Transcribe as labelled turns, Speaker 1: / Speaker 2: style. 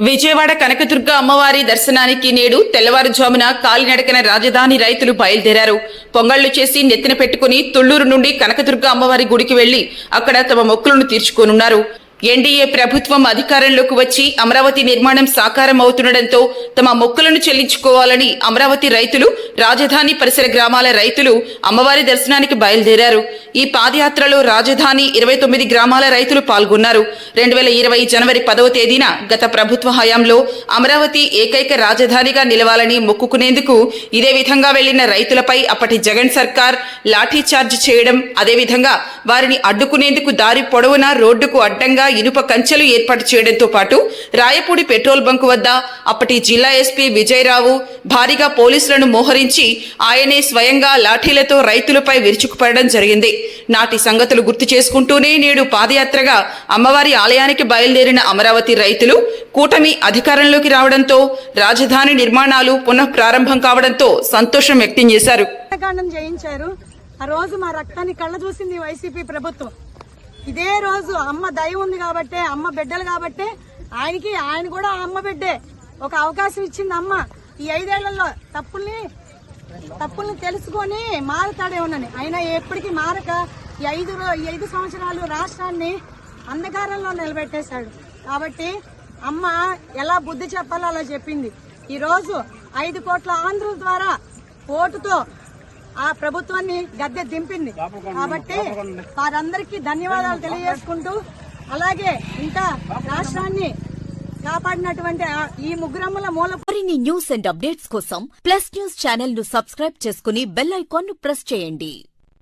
Speaker 1: విజయవాడ కనకదుర్గ అమ్మవారి దర్శనానికి నేడు తెల్లవారుజామున కాలినడకన రాజధాని రైతులు బయలుదేరారు. పొంగళ్ళు చేసి నెత్తిన పెట్టుకుని తుళ్ళూరు నుండి కనకదుర్గ అమ్మవారి గుడికి వెళ్ళి అక్కడ తమ మొక్కులను తీర్చుకోనున్నారు. ఎన్డీఏ ప్రభుత్వం అధికారంలోకి వచ్చి అమరావతి నిర్మాణం సాకారం అవుతుండటంతో తమ మొక్కలను చెల్లించుకోవాలని అమరావతి రైతులు రాజధాని పరిసర గ్రామాల రైతులు అమ్మవారి దర్శనానికి బయలుదేరారు. ఈ పాదయాత్రలో రాజధాని ఇరవై తొమ్మిది గ్రామాల రైతులు పాల్గొన్నారు. రెండు వేల ఇరవై జనవరి పదవ తేదీన గత ప్రభుత్వ హయాంలో అమరావతి ఏకైక రాజధానిగా నిలవాలని మొక్కుకునేందుకు ఇదే విధంగా వెళ్ళిన రైతులపై అప్పటి జగన్ సర్కార్ లాఠీ చార్జ్ చేయడం అదేవిధంగా వారిని అడ్డుకునేందుకు దారి పొడవునా రోడ్డుకు అడ్డంగా ఇనుప కంచెలు ఏర్పాటు చేయడంతో పాటు రాయపూడి పెట్రోల్ బంకు వద్ద అప్పటి జిల్లా ఎస్పీ విజయరావు భారీగా పోలీసులను మోహరించి ఆయనే స్వయంగా లాఠీలతో రైతులపై విరుచుకుపడడం జరిగింది. నాటి సంగతులు గుర్తు చేసుకుంటూనే నేడు పాదయాత్రగా అమ్మవారి ఆలయానికి బయలుదేరిన అమరావతి రైతులు కూటమి అధికారంలోకి రావడంతో రాజధాని నిర్మాణాలు పునః ప్రారంభం కావడంతో సంతోషం వ్యక్తం చేశారు.
Speaker 2: ఆ రోజు మా రక్తాన్ని కళ్ళ చూసింది వైసీపీ ప్రభుత్వం. ఇదే రోజు అమ్మ దయ ఉంది కాబట్టే అమ్మ బిడ్డలు కాబట్టే ఆయనకి ఆయన కూడా అమ్మ బిడ్డే. ఒక అవకాశం ఇచ్చింది అమ్మ. ఈ ఐదేళ్ళలో తప్పుల్ని తప్పుల్ని తెలుసుకొని మారుతాడే ఉన్నని అయినా ఎప్పటికీ మారక ఈ ఐదు ఈ ఐదు సంవత్సరాలు రాష్ట్రాన్ని అంధకారంలో నిలబెట్టేశాడు. కాబట్టి అమ్మ ఎలా బుద్ధి చెప్పాలో అలా చెప్పింది. ఈరోజు ఐదు కోట్ల ఆంధ్రుల ద్వారా ఓటుతో ఆ ప్రభుత్వాన్ని గద్దె దింపింది. కాబట్టి వారందరికీ ధన్యవాదాలు తెలియజేసుకుంటూ అలాగే ఇంకా రాష్ట్రాన్ని కాపాడినటువంటి ఈ ముగ్గురమ్మల మూల
Speaker 3: మరిన్ని న్యూస్ అండ్ అప్డేట్స్ కోసం ప్లస్ న్యూస్ ఛానల్ను సబ్స్క్రైబ్ చేసుకుని బెల్ ఐకాన్ను ప్రెస్ చేయండి.